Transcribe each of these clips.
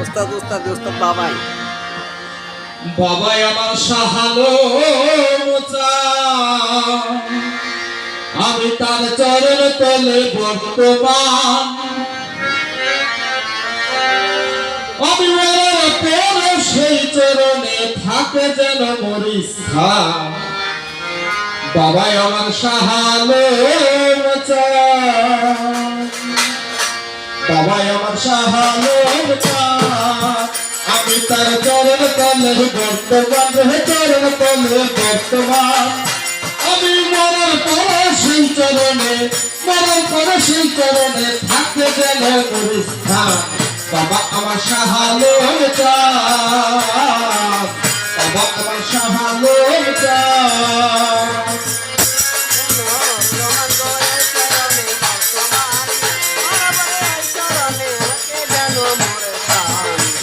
ওস্তাদ ওস্তাদ ওস্তাদ বাবাই। বাবাই আমার সাহালো আমি তার চরণ তলে বর্তমান। আমি পর সেই চরণে থাকে যেন মরিস্থা বাবাই আমার সাহালো বাবাই আমার সাহালো আমি তার চরণ তলে বর্তমান চরণ তলে বর্তমান। আমি মরার পরে সেই চরণে মরার পরে সেই চরণে থাকতে গেল স্থান বাবা আমার সাহালো বাবা আমার সাহালো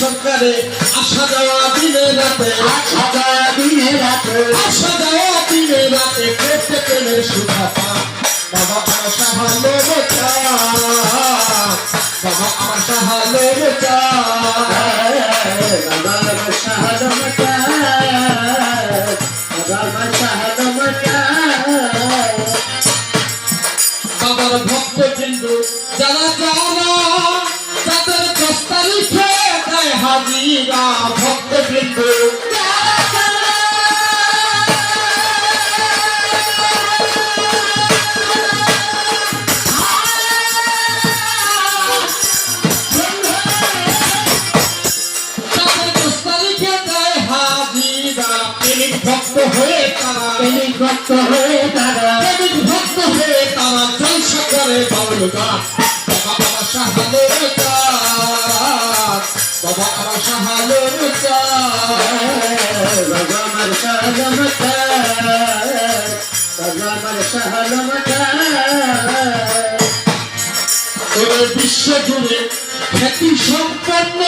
সরকারে আসা যাওয়া দিনে রাতে। সাদা দিনে রাতে। আসা যাওয়া দিনে রাতে করতে পেলের সুখাপা বাবা আমার সাহালো বেচা। বাবা আমার সাহালো বেচা। বাবা আমার সাহালো মচা বাবা আমার সাহালো মচা বাবার ভক্ত কিন্তু যারা যারা ভক্ত প্রেমিক হয়ে তারা তিনি ভক্ত হয়ে তারা প্রেমিক ভক্ত হয়ে তারা জলসা করে বাউল গান বাবা বাবা আমার সাহালো চাঁদ জুড়ে খ্যাতি সম্পন্ন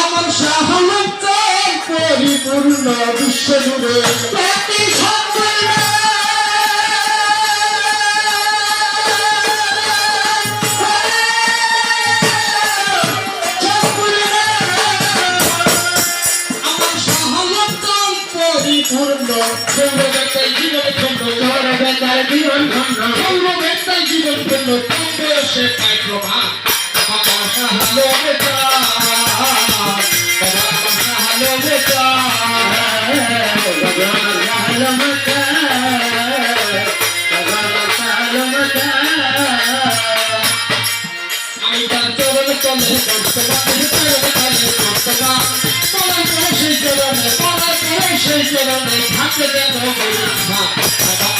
আমার সাহায্য পরিপূর্ণ বিশ্বজুড়ে। খ্যাতি সম্পন্ন পরিপূর্ণ সৌরভের জীবন তোরা বেকার জীবন ধন্য সৌরভের জীবন খন্ড কম বয়সে পায় প্রভাব বাবা সাহালো চাঁদ বাবা সাহালো চাঁদ বাবা সাহালো মচা আমি তার চরণ তলে বর্তমান চরণ সেই চরণে পড়ার পরে সেই